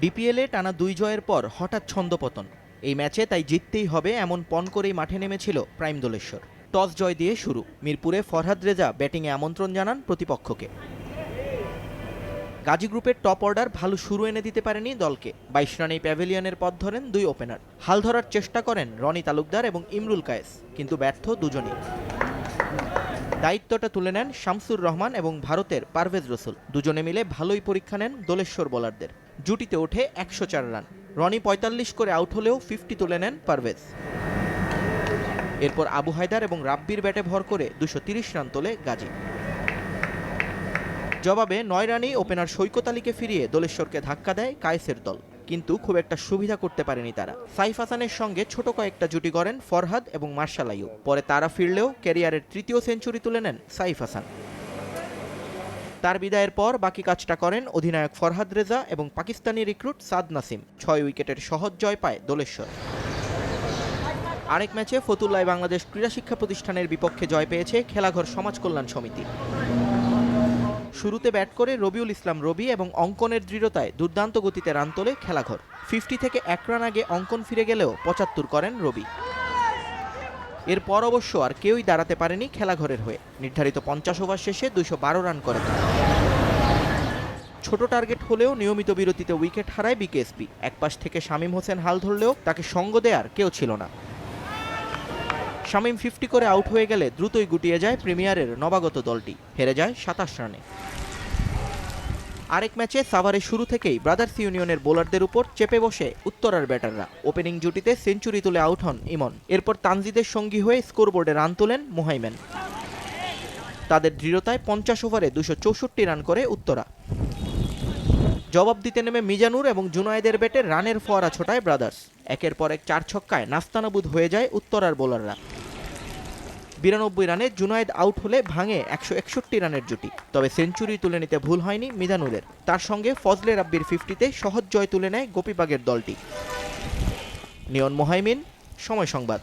বিপিএলে টানা দুই জয়ের পর হঠাৎ ছন্দপতন এই ম্যাচে তাই জিততেই হবে এমন পণ করেই মাঠে নেমেছিল প্রাইম দোলেশ্বর। টস জয় দিয়ে শুরু। মিরপুরে ফরহাদ রেজা ব্যাটিংয়ে আমন্ত্রণ জানান প্রতিপক্ষকে। গাজী গ্রুপের টপ অর্ডার ভালো শুরু এনে দিতে পারেনি দলকে। বাইশ রানেই প্যাভিলিয়নের পথ ধরেন দুই ওপেনার। হাল ধরার চেষ্টা করেন রনি তালুকদার এবং ইমরুল কায়েস, কিন্তু ব্যর্থ দুজনই। দায়িত্বটা তুলে নেন শামসুর রহমান এবং ভারতের পারভেজ রসুল। দুজনে মিলে ভালোই পরীক্ষা নেন দোলেশ্বর বোলারদের। জুটিতে ওঠে একশো চার রান। রনি পঁয়তাল্লিশ করে আউট হলেও ফিফটি তুলে নেন পারভেজ। এরপর আবু হায়দার এবং রাব্বির ব্যাটে ভর করে দুশো তিরিশ রান তোলে গাজী। জবাবে নয় রানেই ওপেনার সৈকত আলীকে ফিরিয়ে দোলেশ্বরকে ধাক্কা দেয় কায়েসের দল। কিন্তু খুব একটা সুবিধা করতে পারেনি তারা। সাইফ হাসানের সঙ্গে ছোট কয়েকটা জুটি করেন ফরহাদ এবং মার্শাল আইয়ুব। পরে তারা ফিরলেও ক্যারিয়ারের তৃতীয় সেঞ্চুরি তুলে নেন সাইফ হাসান। তার বিদায়ের পর বাকি কাজটা করেন অধিনায়ক ফরহাদ রেজা এবং পাকিস্তানি রিক্রুট সাদ নাসিম। ছয় উইকেটের সহজ জয় পায় দোলেশ্বর। আরেক ম্যাচে ফতুল্লায় বাংলাদেশ ক্রীড়া শিক্ষা প্রতিষ্ঠানের বিপক্ষে জয় পেয়েছে খেলাঘর সমাজ কল্যাণ সমিতি। শুরুতে ব্যাট করে রবিউল ইসলাম রবি এবং অঙ্কনের দৃঢ়তায় দুর্দান্ত গতিতে রান তোলে খেলাঘর। ফিফটি থেকে এক রান আগে অঙ্কন ফিরে গেলেও পঁচাত্তর করেন রবি। এরপর অবশ্য আর কেউই দাঁড়াতে পারেনি খেলাঘরের হয়ে। নির্ধারিত পঞ্চাশ ওভার শেষে বারো রান করে ছোট টার্গেট হলেও নিয়মিত বিরতিতে উইকেট হারায় বিকেএসপি। একপাশ থেকে শামীম হোসেন হাল ধরলেও তাকে সঙ্গ দেয়ার কেউ ছিল না। শামীম ফিফটি করে আউট হয়ে গেলে দ্রুতই গুটিয়ে যায় প্রিমিয়ারের নবাগত দলটি। হেরে যায় সাতাশ রানে। আরেক ম্যাচে সাভারে শুরু থেকেই ব্রাদার্স ইউনিয়নের বোলারদের উপর চেপে বসে উত্তরার ব্যাটাররা। ওপেনিং জুটিতে সেঞ্চুরি তুলে আউট হন ইমন। এরপর তানজিদের সঙ্গী হয়ে স্কোরবোর্ডে রান তোলেন মোহাইমেন। তাদের দৃঢ়তায় পঞ্চাশ ওভারে দুশো চৌষট্টি রান করে উত্তরা। জবাব দিতে নেমে মিজানুর এবং জুনায়েদের ব্যাটে রানের ফোয়ারা ছোটায় ব্রাদার্স। একের পর এক চার ছক্কায় নাস্তানাবুদ হয়ে যায় উত্তরার বোলাররা। বিরানব্বই রানে জুনায়েদ আউট হলে ভাঙে একশো একষট্টি রানের জুটি। তবে সেঞ্চুরি তুলে নিতে ভুল হয়নি মিজানুরের। তার সঙ্গে ফজলে রাব্বির ফিফটিতে সহজ জয় তুলে নেয় গোপীবাগের দলটি। নিয়ন মোহাইমিন, সময় সংবাদ।